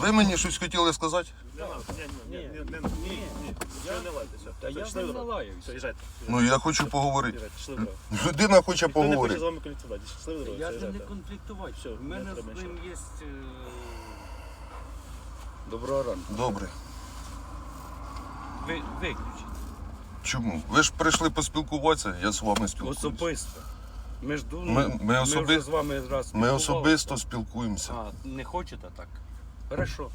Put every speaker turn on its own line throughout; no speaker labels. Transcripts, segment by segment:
Ви мені щось хотіли сказати?
Ні, ні, ні, ні, ні, ні, ні. Все, не лайте, все.
Та я
Все,
не.
Все, їжджайте.
Ну я хочу поговорити.
Їжджайте, йшли в дорогу.
Людина хоче
Ніхто не хоче з
поговорити.
вами конфліктувати. Йшли в дорогу,
Я
все,
з ним не
їжджайте.
конфліктувати.
Все,
У мене з ним є. е, Доброго ранку.
Добре.
Ви виключіть.
Чому? Ви ж прийшли поспілкуватися, я з вами спілкуюся.
Особисто. Ми ж ду-
Ми- ми особи-
вже з вами раз
Ми
спілкувалися.
особисто спілкуємося.
А, не хочете так? Хорошо.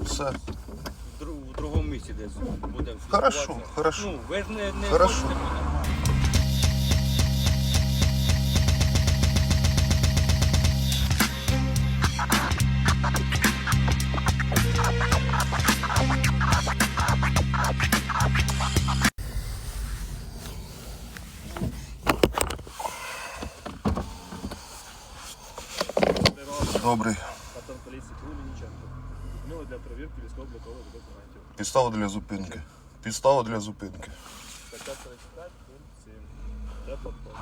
Все.
В, дру- в другому місці десь будемо
Хорошо,
спілкуватися.
хорошо.
Ну, ви ж не, не
Хорошо.
хочете мене.
Добрий.
Капітан поліції Кулініченко. Зупинили для перевірки військово-облікових документів.
Підстава для зупинки. Підстава для зупинки.
Стаття 45, пункт 7. Для блокпосту.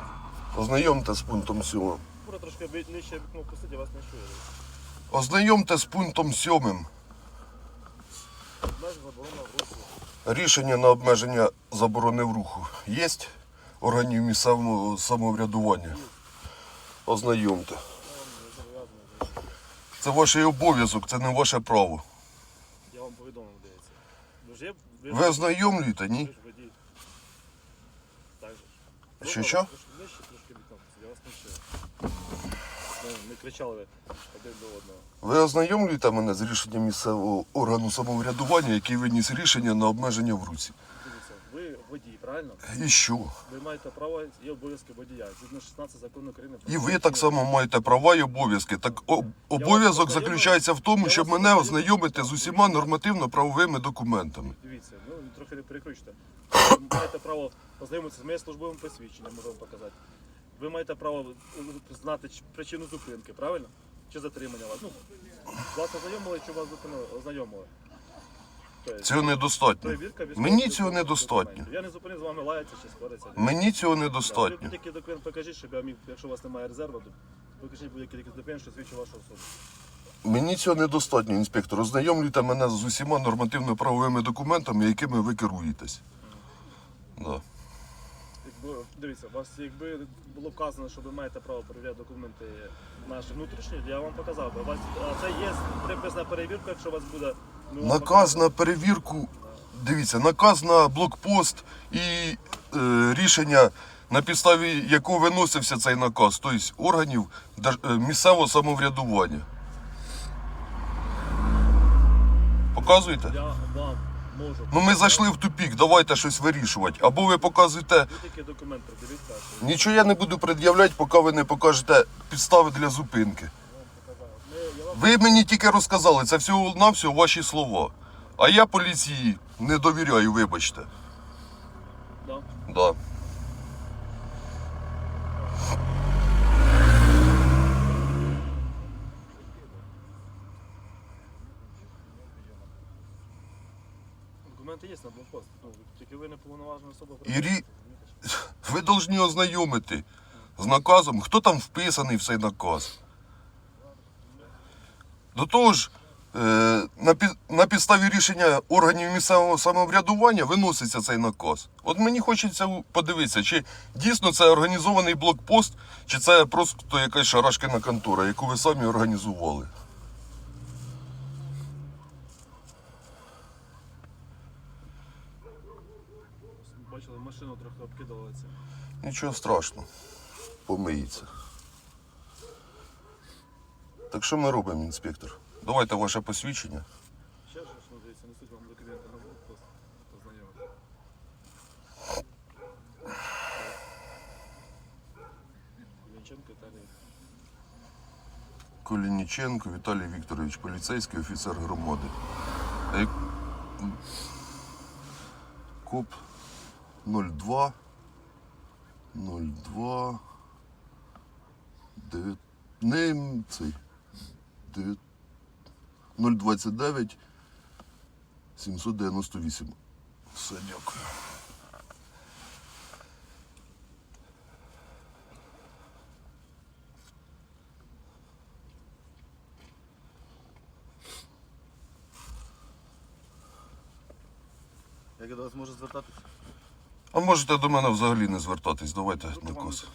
Ознайомте з пунктом 7.
Кура трошки нижче вікно пустить, я вас не чую.
Ознайомте з пунктом 7.
Обмежена заборона в русі.
Рішення на обмеження заборони в руху є органів місцевого самоврядування. Ознайомте. Це ваш обов'язок, це не ваше право.
Я вам повідомив, здається. Ви ж є? Ви,
Ви ознайомлюєте,
ви
ні?
ж водій. Так же ж.
Що,
Ну,
що?
Трошки трошки я вас не чую. Ну, не кричали ви один до одного.
Ви ознайомлюєте мене з рішенням місцевого органу самоврядування, який виніс рішення на обмеження в руці.
Водій, правильно?
І що?
Ви маєте право і обов'язки водія. Згідно 16 закону України. про
І ви так само маєте права і обов'язки. Так о- обов'язок заключається в тому, щоб мене ознайомити з усіма нормативно-правовими документами.
Дивіться, ну трохи не перекручте. Ви маєте право познайомитися з моїм службовим посвідченням, можу вам показати. Ви маєте право знати ч- причину зупинки, правильно? Чи затримання вас. Ну, вас ознайомили, чи вас зупинили, ознайомили.
Цього недостатньо. Мені цього недостатньо.
Я не зупинив з вами лаятися чи споритися.
Мені цього недостатньо.
будь-який документ покажіть, щоб я міг, якщо у вас немає резерву, то покажіть будь-який документ, що свідчить вашу особу.
Мені цього недостатньо, інспектор. Ознайомлюйте мене з усіма нормативно-правовими документами, якими ви керуєтесь. Да.
Якби, дивіться, у вас якби було вказано, що ви маєте право перевіряти документи наші внутрішні, я вам показав би. У вас а це є припис на перевірку, якщо у вас буде
Наказ на перевірку. Дивіться, наказ на блокпост і е, рішення, на підставі якого виносився цей наказ, тобто органів е, місцевого самоврядування. Показуєте?
Я вам можу.
Ну ми зайшли в тупік, давайте щось вирішувати. Або ви показуєте.
Будь-який документ.
Нічого я не буду пред'являти, поки ви не покажете підстави для зупинки. Ви мені тільки розказали, це всього навсього ваші слова. А я поліції не довіряю, вибачте.
да.
Да.
документи є на блокпост. Ну, тільки ви не повноважена особа.
І рі- Ви повинні ознайомити з наказом, хто там вписаний в цей наказ. До того ж, е, на, під, на підставі рішення органів місцевого самоврядування виноситься цей наказ. От мені хочеться подивитися, чи дійсно це організований блокпост, чи це просто якась шарашкина контора, яку ви самі організували.
Бачили, машину трохи обкидали цим.
Нічого страшного. Помиється. Так що ми робимо, інспектор? Давайте ваше посвідчення.
Ще ж, ну, дивіться, несуть вам документи на блокпост. Познайомити. Кулінченко Віталій.
Колініченко Віталій Вікторович, поліцейський офіцер громади. Коп 02 02 9 не цей 9 029 798. Все, дякую.
Як я до вас можу звертатися?
А можете до мене взагалі не звертатись, давайте на кос.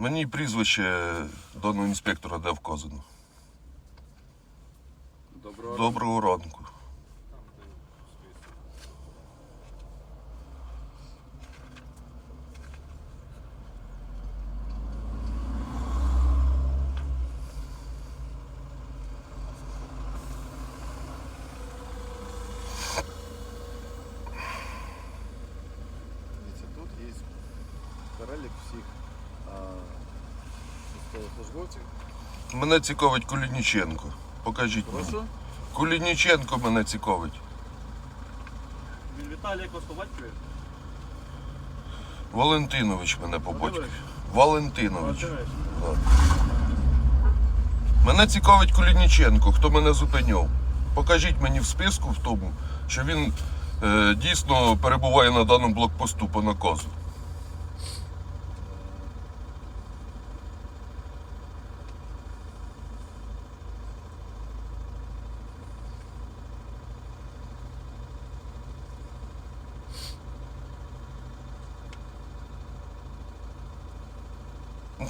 Мені прізвище даного інспектора де вказано.
Доброго
Доброго ранку.
Дивіться, тут є перелік всіх військовослужбовців.
Мене цікавить Кулініченко. Покажіть мені.
Прошу?
Кулініченко мене цікавить.
Він Віталій по?
Валентинович мене по.
Володимирович?
Валентинович.
Валентинович.
Мене цікавить Кулініченко, хто мене зупиняв. Покажіть мені в списку в тому, що він е, дійсно перебуває на даному блокпосту по наказу.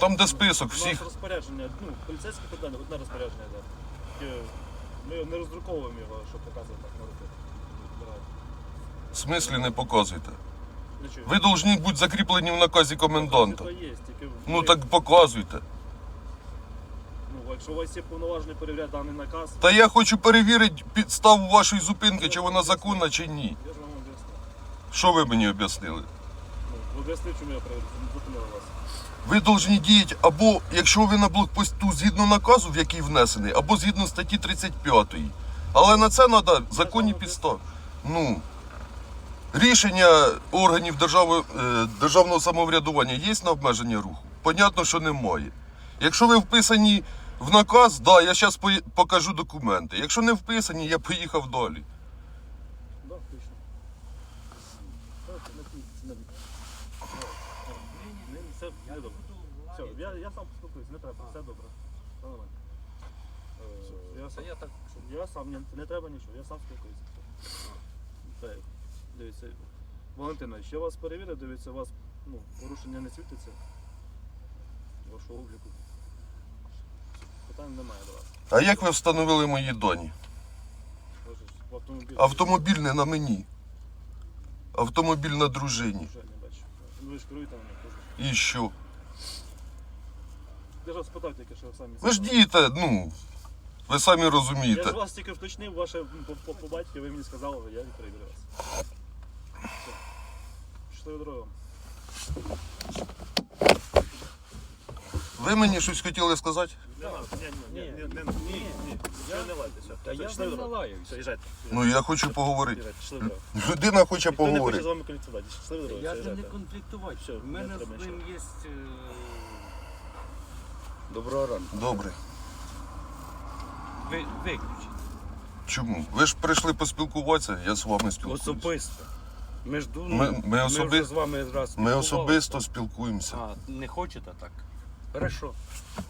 Там, де список
У
всіх.
нас розпорядження, ну, поліцейське питання, одне розпорядження йде. Ми не роздруковуємо його, щоб показувати так на руки.
В смислі не показуйте.
Не чую.
Ви повинні бути закріплені в наказі коменданта.
Є, тільки
Ну так показуйте.
Ну, якщо у вас є повноваження перевіряти даний наказ,
Та я хочу перевірити підставу вашої зупинки, чи вона законна, чи ні.
я ж вам об'ясню.
Що ви мені об'яснили?
Ну, об'яснив, чому я перевірю, зупинив вас.
Ви повинні діяти або якщо ви на блокпосту згідно наказу, в який внесений, або згідно статті 35. Але на це треба законні підстави. Ну, рішення органів держави, е, державного самоврядування є на обмеження руху? Понятно, що немає. Якщо ви вписані в наказ, да, я зараз покажу документи. Якщо не вписані, я поїхав далі.
Да, точно. Так, не ті, це не- Не, не, Все, не добре. Все, я, я сам поспілкуюсь, не треба, все добре. Все нормально. Е, Я сам,
я так,
я сам не, не треба нічого, я сам спілкуюся. Так, дивіться, Валентина, ще вас перевірю, дивіться, у вас ну, порушення не світиться. Вашого обліку. Питань немає до вас.
А як ви встановили мої доні?
Ви ж в автомобілі.
Автомобіль не на мені. Автомобіль на дружині.
Вже не бачу. Ну ви ж керуєте на них теж.
І що?
Я ж вас спитав тільки, що ви самі.
Ви ж дієте, ну, ви самі
Я
розумієте.
ж вас тільки вточнив, ваше по, по, по батьки, ви мені сказали, я не перевірю вас. Все. Щасливої дороги вам.
Ви мені щось хотіли сказати?
Не надо, ні, ні, ні, ні, ні, ні, ні. Все, не лайте, все.
Та я не.
Все, їжджайте.
Ну я хочу поговорити.
Їжджайте, щасливої дороги.
Людина хоче
Ніхто не хоче
поговорити.
з вами конфліктувати. Щасливої дороги,
Я
все,
ж не
їжджайте.
конфліктувати.
Все,
У мене
не треба
з ним
нічого.
є. е, Доброго ранку.
Добре.
Ви, виключіть.
Чому? Ви ж прийшли поспілкуватися, я з вами спілкуюся.
Особисто. Ми, ж, ду-
Ми- ми особи-
вже з вами раз
Ми
спілкувалися.
особисто спілкуємося.
А, не хочете так? Хорошо.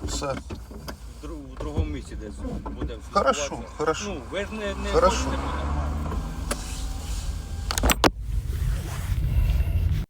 Все.
В, друг, в другому місці десь буде.
Хорошо,
спілкуватися.
хорошо.
Ну, ви ж не, не
Хорошо.
хочете.